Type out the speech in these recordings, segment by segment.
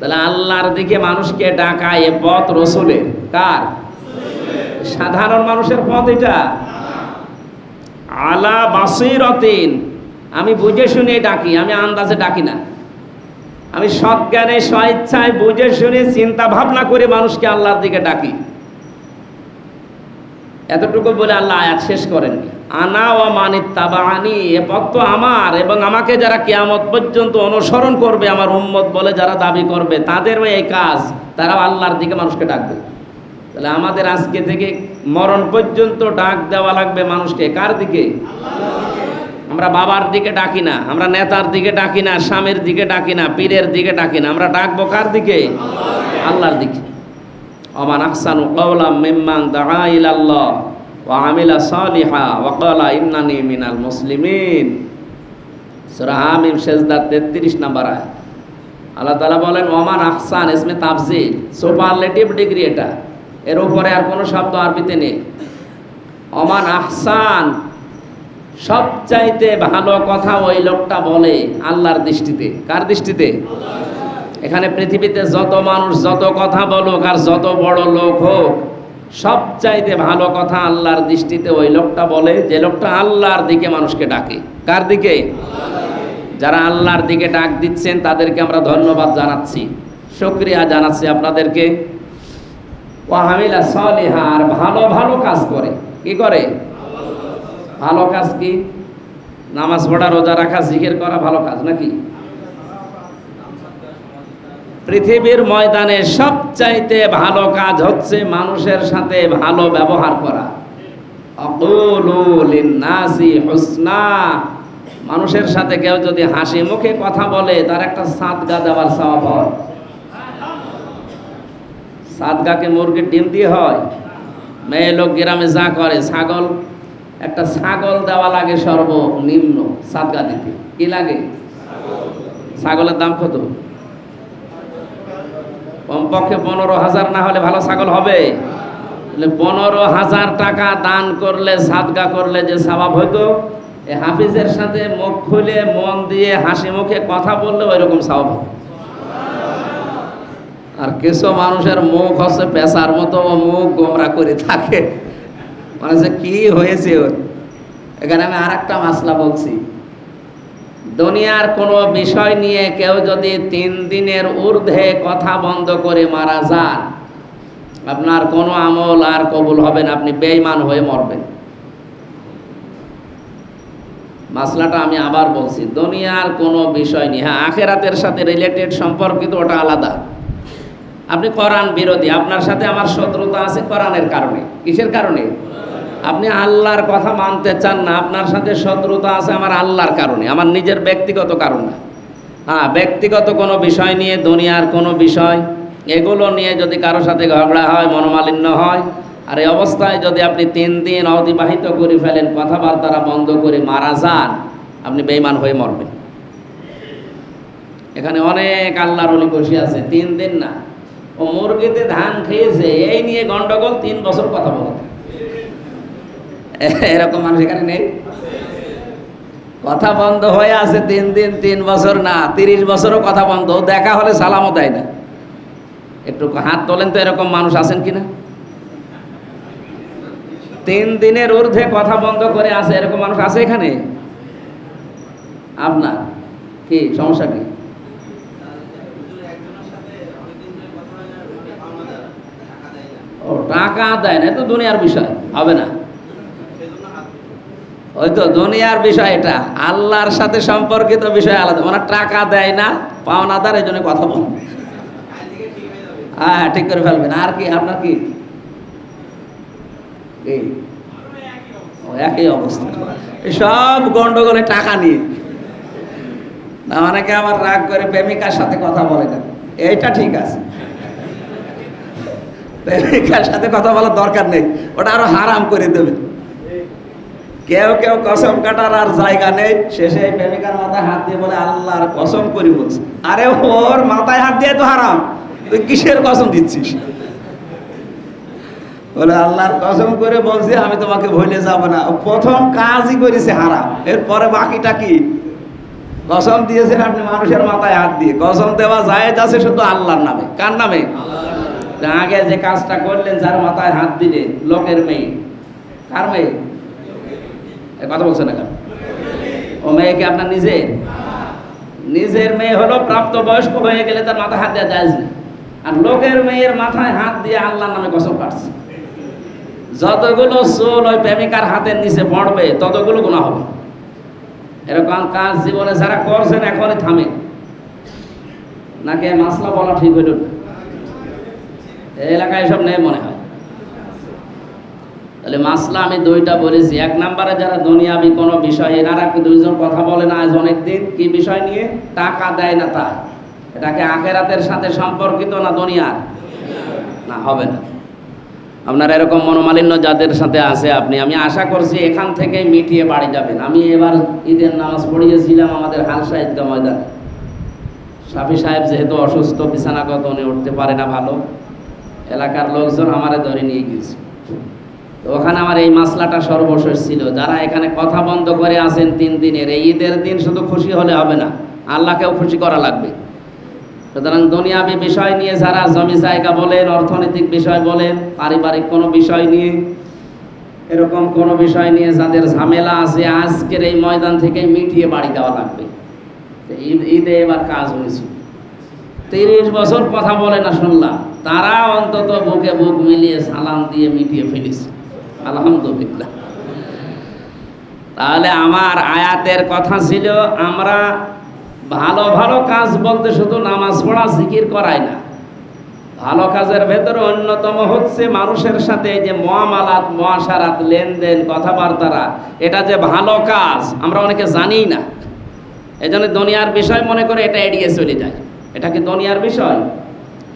তাহলে আল্লাহর দিকে মানুষকে ডাকা এ পথ রসুলের। কার? সাধারণ মানুষের পথ এটা। আলা বাসিরতিন। আমি বুঝে শুনে ডাকি, আমি আন্দাজে ডাকি না। আমি সজ্ঞানে স্বেচ্ছায় বুঝে শুনে চিন্তা ভাবনা করে মানুষকে আল্লাহর দিকে ডাকি। এতটুকু বলে আল্লাহ আয়াত শেষ করেন। আনা ও মানিত তাবানি এ তো আমার এবং আমাকে যারা কিয়ামত পর্যন্ত অনুসরণ করবে, আমার উম্মত বলে যারা দাবি করবে, তাদেরও এই কাজ। তারাও আল্লাহর দিকে মানুষকে ডাকবে। তাহলে আমাদের আজকে থেকে মরণ পর্যন্ত ডাক দেওয়া লাগবে মানুষকে। কার দিকে? আমরা বাবার দিকে ডাকি না, আমরা নেতার দিকে ডাকি না, স্বামীর দিকে ডাকি না, পীরের দিকে ডাকি না। আমরা ডাকবো কার দিকে? আল্লাহর দিকে। অমান আহসানু কওলাম মিম্মান দাআ ইলাল্লাহ। 33 নম্বর আল্লাহ তাআলা বলেন ওমান আহসান এর উপরে আর কোনো শব্দ আরবিতে নেই। অমান আহসান, সবচাইতে ভালো কথা ওই লোকটা বলে আল্লাহর দৃষ্টিতে। কার দৃষ্টিতে? এখানে পৃথিবীতে যত মানুষ যত কথা বলুক আর যত বড় লোক হোক সবচাইতে ভালো কথা আল্লাহর দৃষ্টিতে ওই লোকটা বলে, যে লোকটা আল্লাহর দিকে মানুষকে ডাকে। কার দিকে? যারা আল্লাহর দিকে ডাক দিচ্ছেন, তাদেরকে আমরা ধন্যবাদ জানাচ্ছি। শুক্রিয়া জানাচ্ছি আপনাদেরকে। ওয়াহামিলা সলিহা, আর ভালো ভালো কাজ করে। কি করে? ভালো কাজ কি? নামাজ পড়া, রোজা রাখা, জিকের করা, ভালো কাজ নাকি? পৃথিবীর ময়দানে সবচাইতে ভালো কাজ হচ্ছে মানুষের সাথে ভালো ব্যবহার করা। মানুষের সাথে কেউ যদি হাসি মুখে কথা বলে, তার একটা সাদগা দেওয়ার স্বভাব হয়। সাদগাকে মুরগির ডিম দিয়ে হয়। মেয়ে লোক গ্রামে যা করে, ছাগল, একটা ছাগল দেওয়া লাগে সর্বনিম্ন সাদগা দিতে। কি লাগে? ছাগলের দাম কত? কমপক্ষে পনেরো হাজার না হলে ভালো ছাগল হবে। পনেরো হাজার টাকা দান করলে, সাদগা করলে যে স্বভাব হইতো, এ হাফিজের সাথে মুখ খুলে মন দিয়ে হাসি মুখে কথা বললে ওই রকম স্বভাব। আর কিছু মানুষের মুখ হচ্ছে পেশার মতো মুখ গোমরা করে থাকে। মানে কি হয়েছে ওর? এখানে আমি আর একটা মাসলা বলছি। দুনিয়ার কোনো বিষয় নিয়ে কেউ যদি তিন দিনের ঊর্ধ্বে কথা বন্ধ করে মারা যান, আপনার কোনো আমল আর কবুল হবে না, আপনি বেঈমান হয়ে মরবেন। মাসলাটা আমি আবার বলছি, দুনিয়ার কোনো বিষয় নিয়ে হ্যাঁ আখেরাতের সাথে রিলেটেড সম্পর্কিত ওটা আলাদা। আপনি কোরআন বিরোধী, আপনার সাথে আমার শত্রুতা আছে কোরআনের কারণে, কিসের কারণে? আপনি আল্লাহর কথা মানতে চান না, আপনার সাথে শত্রুতা আছে আমার আল্লাহর কারণে, আমার নিজের ব্যক্তিগত কারণ হ্যাঁ ব্যক্তিগত কোনো বিষয় নিয়ে, দুনিয়ার কোনো বিষয়, এগুলো নিয়ে যদি কারও সাথে ঝগড়া হয়, মনোমালিন্য হয়, আর এই অবস্থায় যদি আপনি তিন দিন অতিবাহিত করে ফেলেন, কথাবার্তারা বন্ধ করে মারা যান, আপনি বেইমান হয়ে মরবেন। এখানে অনেক আল্লাহর অলি বসে আছে, তিন দিন না। ও মুরগিতে ধান খেয়েছে, এই নিয়ে গন্ডগোল তিন বছর কথা বলে এরকম মানুষ এখানে নেই? কথা বন্ধ হয়ে আছে তিন দিন, তিন বছর না, তিরিশ বছরও কথা বন্ধ। দেখা হলে সালামও দেয় না। একটু হাত তোলেন তো এরকম মানুষ আছেন কিনা? তিন দিনের ঊর্ধ্বে কথা বন্ধ করে আছে এরকম মানুষ আছে এখানে? আপনার কি, সমস্যা কি? ও, টাকা দেয় না তো দুনিয়ার বিষয়, হবে না। ওই তো দুনিয়ার বিষয় এটা। আল্লাহর সাথে সম্পর্কিত বিষয় আলাদা। ওনার টাকা দেয় না, পাওনাদার, এই জন্য কথা বল। হ্যাঁ ঠিক করে ফেলবেন। আর কি, আপনার কি? একই অবস্থা। সব গন্ডগোলে টাকা নিয়ে। না অনেকে আবার রাগ করে প্রেমিকার সাথে কথা বলে না? এইটা ঠিক আছে। প্রেমিকার সাথে কথা বলার দরকার নেই। ওটা আরও হারাম করে দেবে। কেউ কেউ কসম কাটার আর জায়গা নেই। শেষে প্রেমিকার মাথায় হাত দিয়ে বলে, আল্লাহর কসম করি বলছে। আরে ওর মাথায় হাত দিয়ে তো হারাম। তুই কিসের কসম দিচ্ছিস? বলে, আল্লাহর কসম করে বলছি, আমি তোমাকে ভুলে যাব না। প্রথম কাজই করেছে হারাম। এরপরে বাকিটা কি? কসম দিয়েছেন আপনি মানুষের মাথায় হাত দিয়ে। কসম দেওয়া যায় আছে শুধু আল্লাহর নামে। কার নামে? আগে যে কাজটা করলেন, যার মাথায় হাত দিলে লোকের মেয়ে। কার মেয়ে? কথা বলছে না কেন? ও মেয়েকে আপনার নিজের? নিজের মেয়ে হলো প্রাপ্ত বয়স্ক হয়ে গেলে তার মাথায় হাত দেওয়া যায় আর লোকের মেয়ের মাথায় হাত দিয়ে আল্লাহর নামে কসম কাটছে যতগুলো চুল ওই প্রেমিকার হাতের নিচে পড়বে, ততগুলো গুণা হবে। এরকম কাজ জীবনে যারা করছেন এখনই থামে নাকি মাসলা বলা ঠিক হইল না? এলাকায় এসব নেই মনে হয়। তাহলে মাসলা আমি দুইটা বলেছি। এক নম্বরে যারা দুনিয়াবি কোনো বিষয়, এনারা কি দুইজন কথা বলে না আজ অনেকদিন? কি বিষয় নিয়ে? টাকা দেয় না তা এটাকে আখেরাতের সাথে সম্পর্কিত না দুনিয়ার? না, হবে না। আপনার এরকম মনোমালিন্য যাদের সাথে আছে আপনি, আমি আশা করছি এখান থেকে মিটিয়ে বাড়ি যাবেন। আমি এবার ঈদের নামাজ পড়িয়েছিলাম আমাদের হালসা ঈদগা ময়দানে। সাফি সাহেব যেহেতু অসুস্থ, বিছানাগত উনি উঠতে পারে না ভালো। এলাকার লোকজন আমারে ধরে নিয়ে গিয়েছে। তো ওখানে আমার এই মাসলাটা সর্বশেষ ছিল। যারা এখানে কথা বন্ধ করে আছেন তিন দিনের, এই ঈদের দিন শুধু খুশি হলে হবে না। আল্লাহকেও খুশি করা লাগবে। সুতরাং দুনিয়াবি বিষয় নিয়ে যারা জমি জায়গা বলেন, অর্থনৈতিক বিষয় বলেন, পারিবারিক কোনো বিষয় নিয়ে, এরকম কোনো বিষয় নিয়ে যাদের ঝামেলা আছে, আজকের এই ময়দান থেকে মিটিয়ে বাড়ি দেওয়া লাগবে। ঈদ ঈদে এবার কাজ হয়েছে। তিরিশ বছর কথা বলে না শুনলাম। তারা অন্তত বুকে বুক মিলিয়ে সালাম দিয়ে মিটিয়ে ফেলেছে। আলহামদুলিল্লাহ। তাহলে আমার আয়াতের কথা ছিল, আমরা ভালো ভালো কাজ বলতে শুধু নামাজ পড়া, জিকির করায় না। ভালো কাজের ভেতরে অন্যতম হচ্ছে মানুষের সাথে যে মহামালাত, মহাসারাত, লেনদেন, কথাবার্তারা, এটা যে ভালো কাজ, আমরা অনেকে জানিই না। এই জন্য দুনিয়ার বিষয় মনে করে এটা এড়িয়ে চলে যায়। এটা কি দুনিয়ার বিষয়?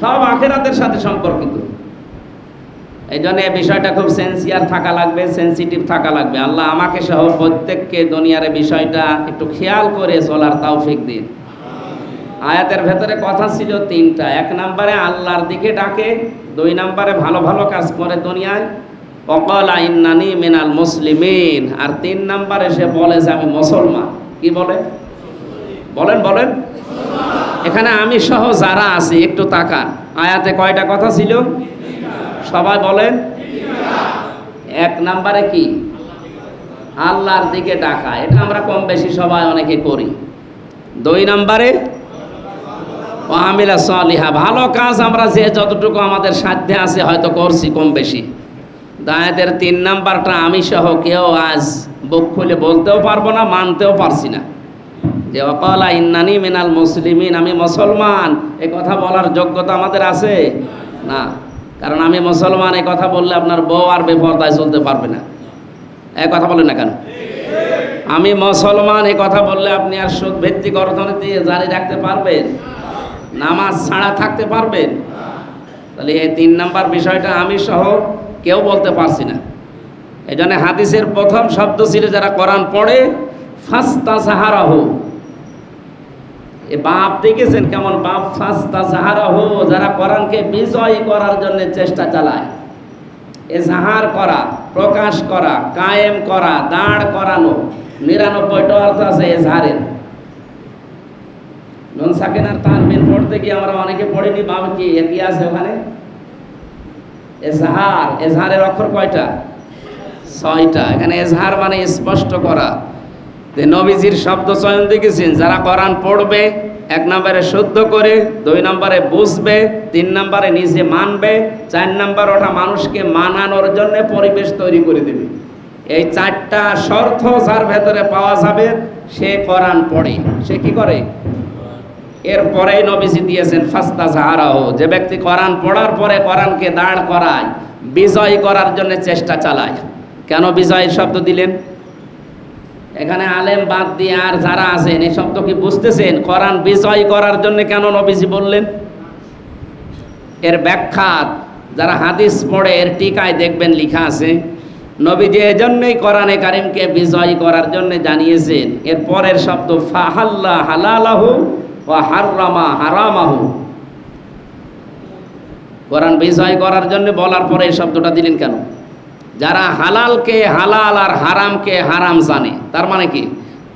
সব আখেরাতের সাথে সম্পর্কিত। এই জন্য বিষয়টা খুব সেন্সিয়ার থাকা লাগবে সেন্সিটিভ থাকা লাগবে। আল্লাহ আমাকে সহ প্রত্যেককে দুনিয়ার বিষয়টা একটু খেয়াল করে চলার তৌফিক দিন। আয়াতের ভেতরে কথা ছিল তিনটা। এক নম্বরে আল্লাহর দিকে ডাকে, দুই নম্বরে ভালো ভালো কাজ করে দুনিয়ায়। অকল ইন্নানি মিনাল মুসলিমিন। আর তিন নম্বরে সে বলে যে আমি মুসলমান। কি বলে? বলেন বলেন। এখানে আমি সহ যারা আছি, একটু তাকান। আয়াতে কয়টা কথা ছিল? সবাই বলেন। এক নাম্বারে কি? আল্লাহর দিকে ডাকা। এটা আমরা কম বেশি সবাই অনেকে করি। দুই নাম্বারে আমিলা সালিহা। ভালো কাজ আমরা যে যতটুকু আমাদের সাধ্যে আছে হয়তো করছি কম বেশি। দায়াতের তিন নাম্বারটা আমি সহ কেউ আজ বুক খুলে বলতেও পারব না, মানতেও পারছি না। যে অকলা ইন্নানি মিনাল মুসলিমিন, আমি মুসলমান। এ কথা বলার যোগ্যতা আমাদের আছে? না। কারণ আমি মুসলমান, এই কথা বললে আপনার বউ আর বেপরদায় চলতে পারবে না। এই কথা বলেন না কেন? আমি মুসলমান, এই কথা বললে আপনি আর সুদ ভিত্তিক অর্থনীতি জারি রাখতে পারবেন? নামাজ ছাড়া থাকতে পারবেন? তাহলে এই তিন নাম্বার বিষয়টা আমি সহ কেউ বলতে পারছি না। এই জন্য হাদিসের প্রথম শব্দ ছিল যারা কোরআন পড়ে ফাস্তা সাহারাহ এ বাপ দেখেছেন কেমন বাপ ফাস্তা সাহারাহ যারা কোরআনকে বিজয় করার জন্য চেষ্টা চালায়। এ জাহার করা, প্রকাশ করা, কায়েম করা, দাঁড় করানো নিরানব্বইটা অর্থ আছে এজাহারের নুন সাকিনার তানবিন পড়তে গিয়ে আমরা অনেকে পড়িনি, বাপ কি এর কি আছে ওখানে? এজাহার এজাহারের অক্ষর কয়টা? ছয়টা। এখানে এজহার মানে স্পষ্ট করা। যে নবীজির শব্দ চয়ন দেখেছেন, যারা কোরআন পড়বে, এক নম্বরে শুদ্ধ করে, দুই নম্বরে বুঝবে, তিন নম্বরে নিজে মানবে, চার নম্বর ওটা মানুষকে মানানোর জন্য পরিবেশ তৈরি করে দেবে। এই চারটা শর্ত যার ভেতরে পাওয়া যাবে, সে কোরআন পড়ে। সে কি করে? এরপরেই নবীজি দিয়েছেন ফাস্তা জাহারাহ যে ব্যক্তি কোরআন পড়ার পরে কোরআনকে দাঁড় করায়, বিজয় করার জন্য চেষ্টা চালায়। কেন বিজয়ের শব্দ দিলেন? এখানে আলেম বাদ দিয়ে আর যারা আছেন, এই শব্দ কি বুঝতেছেন? কোরআন বিজয় করার জন্য কেন নবীজি বললেন? এর ব্যাখ্যা যারা হাদিস পড়ে, এর টিকায় দেখবেন লিখা আছে, নবীজি এজন্যই কোরআনে কারিমকে বিজয় করার জন্য জানিয়েছেন। এর পরের শব্দ, ফাহাল্লা হালালাহু ও হাররামা হারামাহু। কোরআন বিজয় করার জন্য বলার পরে এই শব্দটা দিলেন কেন? যারা হালালকে হালাল আর হারামকে হারাম জানে, তার মানে কি?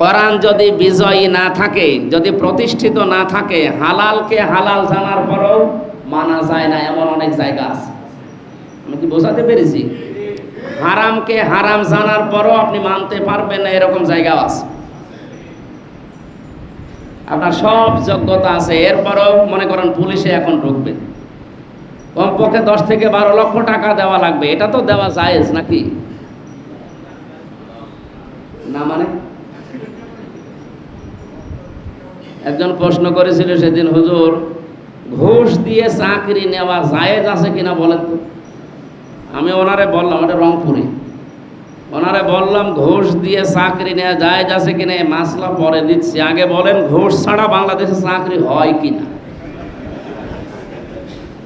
কোরআন যদি বিজয়ী না থাকে, যদি প্রতিষ্ঠিত না থাকে, হালালকে হালাল জানার পরেও মানা যায় না, এমন অনেক জায়গা আছে। আমি কি বোঝাতে পেরেছি? হারামকে হারাম জানার পরও আপনি মানতে পারবেন না, এরকম জায়গাও আছে। আপনার সব যোগ্যতা আছে, এরপরও মনে করেন পুলিশে এখন ঢুকবে। কমপক্ষে দশ থেকে বারো লক্ষ টাকা দেওয়া লাগবে। এটা তো দেওয়া জায়েজ নাকি? না মানে? একজন প্রশ্ন করেছিল সেদিন, হুজুর, ঘুষ দিয়ে চাকরি নেওয়া জায়েজ আছে কিনা বলেন তো? আমি ওনারে বললাম, ওটা রংপুরে। ওনারে বললাম, ঘুষ দিয়ে চাকরি নেওয়া জায়েজ আছে কিনা? মাসলা পরে দিচ্ছি। আগে বলেন, ঘুষ ছাড়া বাংলাদেশে চাকরি হয় কিনা?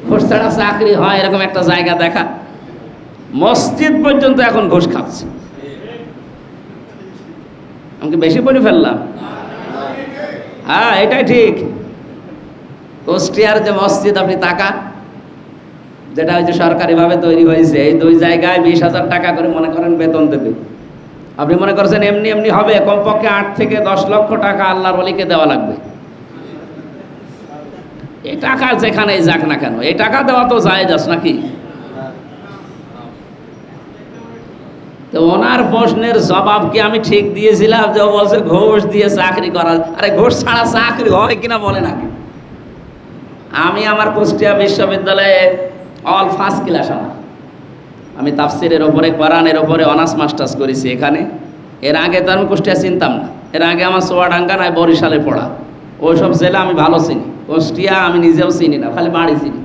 ঘুষ ছাড়া চাকরি হয়, এরকম একটা জায়গা দেখা। মসজিদ পর্যন্ত এখন ঘুষ খাচ্ছে। আমি কি বেশি বলে ফেললাম? হ্যাঁ এটাই ঠিক। কুষ্টিয়ার যে মসজিদ, আপনি তাকা যেটা হচ্ছে সরকারিভাবে তৈরি হয়েছে, এই দুই জায়গায় বিশ হাজার টাকা করে মনে করেন বেতন দেবে। আপনি মনে করছেন এমনি এমনি হবে, কমপক্ষে আট থেকে দশ লক্ষ টাকা আল্লাহর অলিকে দেওয়া লাগবে। এই টাকা যেখানেই যাক না কেন এই টাকা দেওয়া তো যায় যাস নাকি? তো ওনার প্রশ্নের জবাব কি আমি ঠিক দিয়েছিলাম যে বলছে ঘুষ দিয়ে চাকরি করা, আরে ঘুষ ছাড়া চাকরি হয় কিনা বলে নাকি আমি আমার কুষ্টিয়া বিশ্ববিদ্যালয়ে অল ফার্স্ট ক্লাস আমার। আমি তাফসিরের ওপরে, কোরআনের ওপরে অনার্স মাস্টার্স করেছি এখানে। এর আগে তো আমি কুষ্টিয়া চিনতাম না। এর আগে আমার সোয়াডাঙ্গা নয় বরিশালে পড়া। ওইসব জেলা আমি ভালো চিনি। কুষ্টিয়া আমি নিজেও চিনি না, খালি বাড়ি চিনি।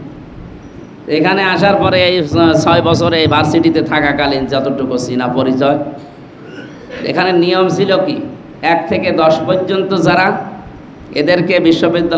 এখানে আসার পরে এই ছয় বছরে এই ভার্সিটিতে থাকাকালীন যতটুকু চিনা পরিচয়, এখানে নিয়ম ছিল কি, এক থেকে দশ পর্যন্ত যারা এদেরকে বিশ্ববিদ্যালয়